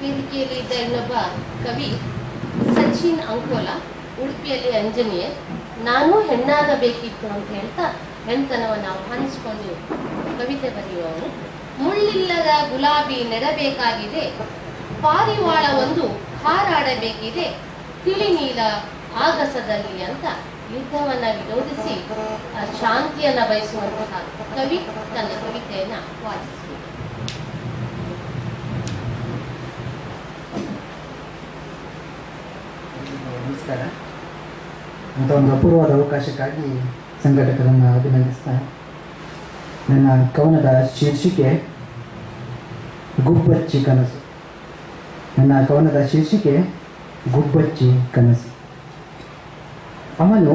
ವೇದಿಕೆಯಲ್ಲಿ ಇದ್ದ ಇನ್ನೊಬ್ಬ ಕವಿ ಸಚಿನ್ ಅಂಕೋಲ, ಉಡುಪಿಯಲ್ಲಿ ಅಂಜನಿಯರ್ ನಾನು ಹೆಣ್ಣಾಗಬೇಕಿತ್ತು ಅಂತ ಹೇಳ್ತಾ ಹೆಣ್ತನವನ್ನು ಆಹ್ವಾನಿಸಿಕೊಂಡು ಕವಿತೆ ಬರೆಯುವವನು. ಮುಳ್ಳಿಲ್ಲದ ಗುಲಾಬಿ ನೆಡಬೇಕಾಗಿದೆ ಪಾರಿವಾಳ ಒಂದು ಹಾರಾಡಬೇಕಿದೆ ತಿಳಿ ನೀಲ ಆಗಸದಲ್ಲಿ ಅಂತ ಯುದ್ಧವನ್ನ ವಿರೋಧಿಸಿ ಶಾಂತಿಯನ್ನ ಬಯಸುವಂತಹ ಕವಿ ತನ್ನ ಕವಿತೆಯನ್ನ ವಾಚಿಸಿದರು ಅಂತ ಒಂದು ಅಪೂರ್ವವಾದ ಅವಕಾಶಕ್ಕಾಗಿ ಸಂಘಟಕರನ್ನು ಅಭಿನಂದಿಸ್ತಾ ನನ್ನ ಕವನದ ಶೀರ್ಷಿಕೆ ಗುಬ್ಬಚ್ಚಿ ಕನಸು. ನನ್ನ ಕವನದ ಶೀರ್ಷಿಕೆ ಗುಬ್ಬಚ್ಚಿ ಕನಸು. ಅವನು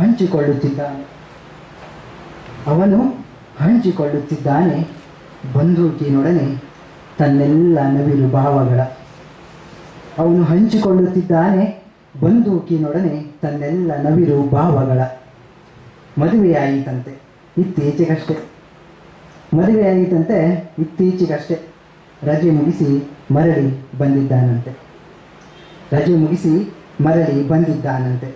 ಹಂಚಿಕೊಳ್ಳುತ್ತಿದ್ದಾನೆ. ಅವನು ಹಂಚಿಕೊಳ್ಳುತ್ತಿದ್ದಾನೆ. ಬಂದೂಕಿನೊಡನೆ ತನ್ನೆಲ್ಲ ನವಿಲು ಭಾವಗಳ. ಅವನು ಹಂಚಿಕೊಳ್ಳುತ್ತಿದ್ದಾನೆ. ಬಂದೂಕಿನೊಡನೆ ತನ್ನೆಲ್ಲ ನವಿರು ಭಾವಗಳ. ಮದುವೆಯಾಯಿತಂತೆ, ಇತ್ತೀಚೆಗಷ್ಟೆ. ಮದುವೆಯಾಯಿತಂತೆ, ಇತ್ತೀಚೆಗಷ್ಟೆ. ರಜೆ ಮುಗಿಸಿ ಮರಳಿ ಬಂದಿದ್ದಾನಂತೆ. ರಜೆ ಮುಗಿಸಿ ಮರಳಿ ಬಂದಿದ್ದಾನಂತೆ.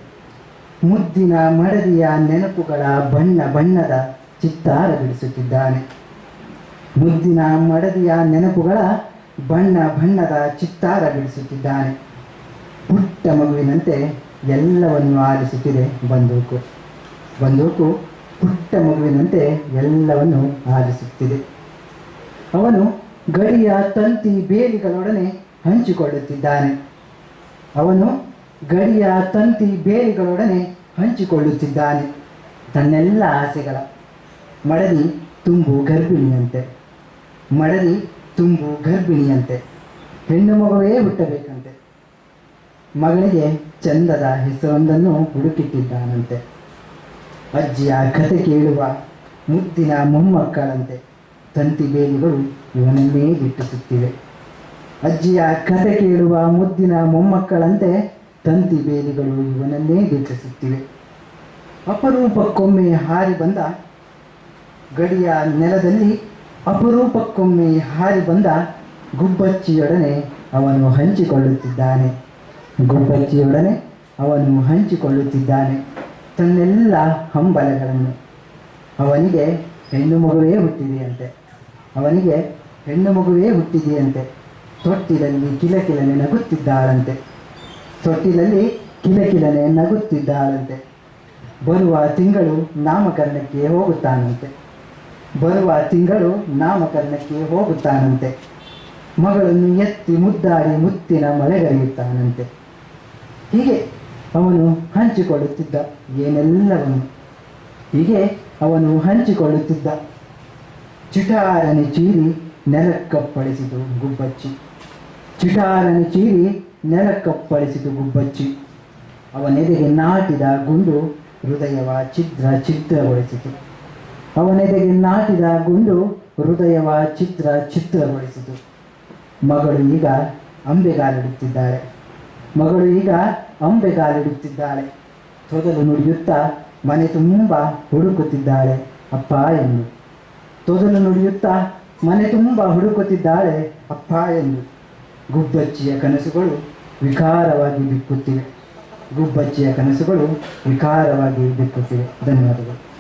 ಮುದ್ದಿನ ಮಡದಿಯ ನೆನಪುಗಳ ಬಣ್ಣ ಬಣ್ಣದ ಚಿತ್ತಾರ ಬಿಡಿಸುತ್ತಿದ್ದಾನೆ. ಮುದ್ದಿನ ಮಡದಿಯ ನೆನಪುಗಳ ಬಣ್ಣ ಬಣ್ಣದ ಚಿತ್ತಾರ ಬಿಡಿಸುತ್ತಿದ್ದಾನೆ. ಪುಟ್ಟ ಮಗುವಿನಂತೆ ಎಲ್ಲವನ್ನು ಆಲಿಸುತ್ತಿದೆ ಬಂದೂಕು. ಬಂದೂಕು ಪುಟ್ಟ ಮಗುವಿನಂತೆ ಎಲ್ಲವನ್ನು ಆಲಿಸುತ್ತಿದೆ ಅವನು ಗಡಿಯ ತಂತಿ ಬೇಲಿಗಳೊಡನೆ ಹಂಚಿಕೊಳ್ಳುತ್ತಿದ್ದಾನೆ. ಅವನು ಗಡಿಯ ತಂತಿ ಬೇಲಿಗಳೊಡನೆ ಹಂಚಿಕೊಳ್ಳುತ್ತಿದ್ದಾನೆ. ತನ್ನೆಲ್ಲ ಆಸೆಗಳ. ಮಡದಿ ತುಂಬು ಗರ್ಭಿಣಿಯಂತೆ. ಮಡದಿ ತುಂಬು ಗರ್ಭಿಣಿಯಂತೆ. ಹೆಣ್ಣು ಮಗುವೇ ಹುಟ್ಟಬೇಕಂತೆ. ಮಗಳಿಗೆ ಚಂದದ ಹೆಸರೊಂದನ್ನು ಹುಡುಕಿಟ್ಟಿದ್ದಾನಂತೆ. ಅಜ್ಜಿಯ ಕತೆ ಕೇಳುವ ಮುತ್ತಿನ ಮೊಮ್ಮಕ್ಕಳಂತೆ. ತಂತಿ ಬೇಲಿಗಳು ಇವನನ್ನೇ ಗಿಟ್ಟಿಸುತ್ತಿವೆ ಅಜ್ಜಿಯ ಕತೆ ಕೇಳುವ ಮುದ್ದಿನ ಮೊಮ್ಮಕ್ಕಳಂತೆ ತಂತಿ ಬೇಲಿಗಳು ಇವನನ್ನೇ ಗಿಟ್ಟಿಸುತ್ತಿವೆ ಅಪರೂಪಕ್ಕೊಮ್ಮೆ ಹಾರಿ ಬಂದ ಗಡಿಯ ನೆಲದಲ್ಲಿ ಅಪರೂಪಕ್ಕೊಮ್ಮೆ ಹಾರಿ ಬಂದ ಗುಬ್ಬಚ್ಚಿಯೊಡನೆ ಅವನು ಹಂಚಿಕೊಳ್ಳುತ್ತಿದ್ದಾನೆ. ಗುಬ್ಬಚ್ಚಿಯೊಡನೆ ಅವನು ಹಂಚಿಕೊಳ್ಳುತ್ತಿದ್ದಾನೆ. ತನ್ನೆಲ್ಲ ಹಂಬಲಗಳನ್ನು. ಅವನಿಗೆ ಹೆಣ್ಣು ಮಗುವೇ ಹುಟ್ಟಿದೆಯಂತೆ. ಅವನಿಗೆ ಹೆಣ್ಣು ಮಗುವೇ ಹುಟ್ಟಿದೆಯಂತೆ. ತೊಟ್ಟಿಲಲ್ಲಿ ಕಿಲಕಿಲನೆ ನಗುತ್ತಿದ್ದಾಳಂತೆ. ತೊಟ್ಟಿಲಲ್ಲಿ ಕಿಲಕಿಲನೆ ನಗುತ್ತಿದ್ದಾಳಂತೆ. ಬರುವ ತಿಂಗಳು ನಾಮಕರಣಕ್ಕೆ ಹೋಗುತ್ತಾನಂತೆ. ಬರುವ ತಿಂಗಳು ನಾಮಕರಣಕ್ಕೆ ಹೋಗುತ್ತಾನಂತೆ. ಮಗಳನ್ನು ಎತ್ತಿ ಮುದ್ದಾಡಿ ಮುತ್ತಿನ ಮಳೆಗರೆಯುತ್ತಾನಂತೆ. ಹೀಗೆ ಅವನು ಹಂಚಿಕೊಳ್ಳುತ್ತಿದ್ದ ಏನೆಲ್ಲವನು ಹೀಗೆ ಅವನು ಹಂಚಿಕೊಳ್ಳುತ್ತಿದ್ದ. ಚಿಟಾರನೆ ಚೀರಿ ನೆಲಕ್ಕಪ್ಪಳಿಸಿತು ಗುಬ್ಬಚ್ಚಿ. ಚಿಟಾರನೆ ಚೀರಿ ನೆಲಕ್ಕಪ್ಪಳಿಸಿತು ಗುಬ್ಬಚ್ಚಿ. ಅವನೆದೆಗೆ ನಾಟಿದ ಗುಂಡು ಹೃದಯವ ಚಿತ್ರ ಚಿತ್ರಗೊಳಿಸಿತು ಅವನೆದೆಗೆ ನಾಟಿದ ಗುಂಡು ಹೃದಯವ ಚಿತ್ರ ಚಿತ್ರಗೊಳಿಸಿತು ಮಗಳು ಈಗ ಅಂಬೆಗಾಲಿಡುತ್ತಿದ್ದಾಳೆ ಮಗಳು ಈಗ ಅಂಬೆ ಕಾಲಿಡುತ್ತಿದ್ದಾಳೆ ತೊದಲು ನುಡಿಯುತ್ತಾ ಮನೆ ತುಂಬ ಹುಡುಕುತ್ತಿದ್ದಾಳೆ. ಅಪ್ಪ ಎಂದು ತೊದಲು ನುಡಿಯುತ್ತಾ ಮನೆ ತುಂಬ ಹುಡುಕುತ್ತಿದ್ದಾಳೆ. ಅಪ್ಪ ಎಂದು ಗುಬ್ಬಚ್ಚಿಯ ಕನಸುಗಳು ವಿಕಾರವಾಗಿ ಬಿಕ್ಕುತ್ತಿವೆ. ಗುಬ್ಬಚ್ಚಿಯ ಕನಸುಗಳು ವಿಕಾರವಾಗಿ ಬಿಕ್ಕುತ್ತಿವೆ. ಧನ್ಯವಾದಗಳು.